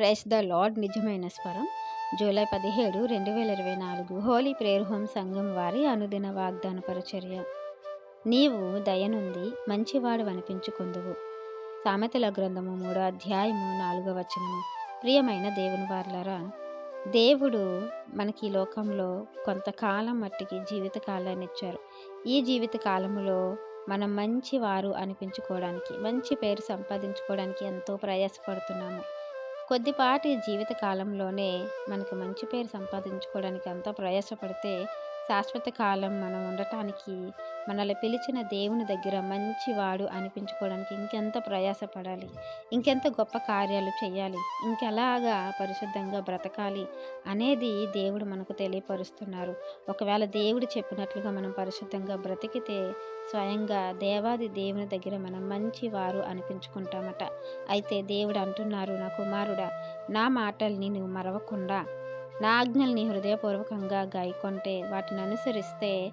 Price the lord నిజమైన స్వరం. July పదిహేడు రెండు వేల ఇరవై నాలుగు హోలీ ప్రేయర్ హోమ్ సంఘం వారి అనుదిన వాగ్దాన పరిచర్య. నీవు దయనుంది మంచివాడు అనిపించుకుందువు. సామెతల గ్రంథము మూడో అధ్యాయము నాలుగో వచనము. ప్రియమైన దేవుని వార్లరా దేవుడు మనకి ఈ లోకంలో కొంతకాలం మట్టికి జీవిత కాలాన్ని ఇచ్చారు. ఈ జీవిత కాలంలో మనం మంచి వారు అనిపించుకోవడానికి మంచి పేరు సంపాదించుకోవడానికి ఎంతో ప్రయాసపడుతున్నాము. కొద్దిపాటి జీవిత కాలంలోనే మనకు మంచి పేరు సంపాదించుకోవడానికి ఎంతో ప్రయాసపడితే శాశ్వత కాలం మనం ఉండటానికి మనల్ని పిలిచిన దేవుని దగ్గర మంచివాడు అనిపించుకోవడానికి ఇంకెంత ప్రయాసపడాలి? ఇంకెంత గొప్ప కార్యాలు చేయాలి? ఇంకెలాగా పరిశుద్ధంగా బ్రతకాలి? అనేది దేవుడు మనకు తెలియపరుస్తున్నారు. ఒకవేళ దేవుడు చెప్పినట్లుగా మనం పరిశుద్ధంగా బ్రతికితే స్వయంగా దేవాది దేవుని దగ్గర మనం మంచివారు అనిపించుకుంటామట. అయితే దేవుడు అంటున్నారు నా కుమారుడా నా మాటల్ని నువ్వు మరవకుండా నా ఆజ్ఞల్ని హృదయపూర్వకంగా గాయకొంటే వాటిని అనుసరిస్తే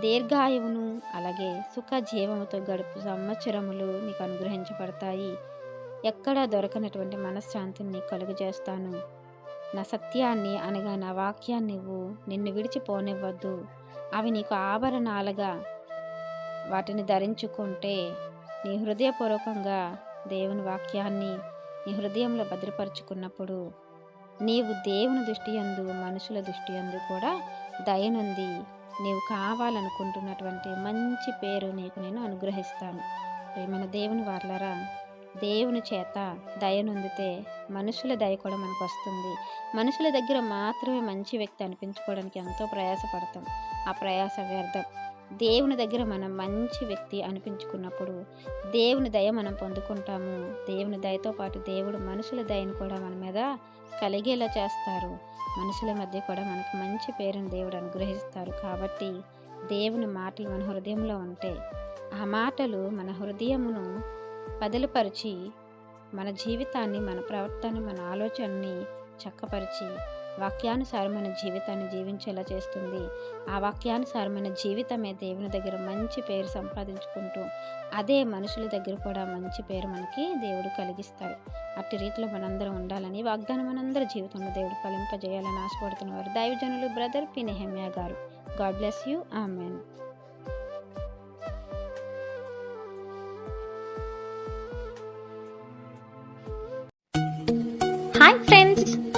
దీర్ఘాయువును అలాగే సుఖ జీవముతో గడుపు సంవత్సరములు నీకు అనుగ్రహించబడతాయి. ఎక్కడా దొరకనటువంటి మనశ్శాంతిని కలుగజేస్తాను. నా సత్యాన్ని అనగా నా వాక్యాన్ని నువ్వు నిన్ను విడిచిపోనివ్వద్దు. అవి నీకు ఆభరణాలుగా వాటిని ధరించుకుంటే నీ హృదయపూర్వకంగా దేవుని వాక్యాన్ని నీ హృదయంలో భద్రపరుచుకున్నప్పుడు నీవు దేవుని దృష్టి యందు మనుషుల దృష్టి యందు కూడా దయనుంది. నీవు కావాలనుకుంటున్నటువంటి మంచి పేరు నీకు నేను అనుగ్రహిస్తాను. ప్రేమైన దేవుని వార్లరా దేవుని చేత దయనొందితే మనుషుల దయ కూడా మనకు వస్తుంది మనుషుల దగ్గర మాత్రమే మంచి వ్యక్తి అనిపించుకోవడానికి ఎంతో ప్రయాసపడతాం. ఆ ప్రయాస వ్యర్థం. దేవుని దగ్గర మనం మంచి వ్యక్తి అనిపించుకున్నప్పుడు దేవుని దయ మనం పొందుకుంటాము. దేవుని దయతో పాటు దేవుడు మనుషుల దయను కూడా మన మీద కలిగేలా చేస్తారు. మనుషుల మధ్య కూడా మనకు మంచి పేరును దేవుడు అనుగ్రహిస్తారు. కాబట్టి దేవుని మాటలు మన హృదయంలో ఉంటే ఆ మాటలు మన హృదయమును బదులుపరిచి మన జీవితాన్ని మన ప్రవర్తన మన ఆలోచనని చక్కపరిచి వాక్యానుసారమైన జీవితాన్ని జీవించేలా చేస్తుంది. ఆ వాక్యానుసారమైన జీవితమే దేవుని దగ్గర మంచి పేరు సంపాదించుకుంటూ అదే మనుషుల దగ్గర కూడా మంచి పేరు మనకి దేవుడు కలిగిస్తాడు. అట్టి రీతిలో మనందరం ఉండాలని వాగ్దానం మనందరి జీవితంలో దేవుడు ఫలింపజేయాలని ఆశపడుతున్నవారు దైవజనులు బ్రదర్ పి. నెహమ్యా గారు. God bless you. Amen. Hi friends.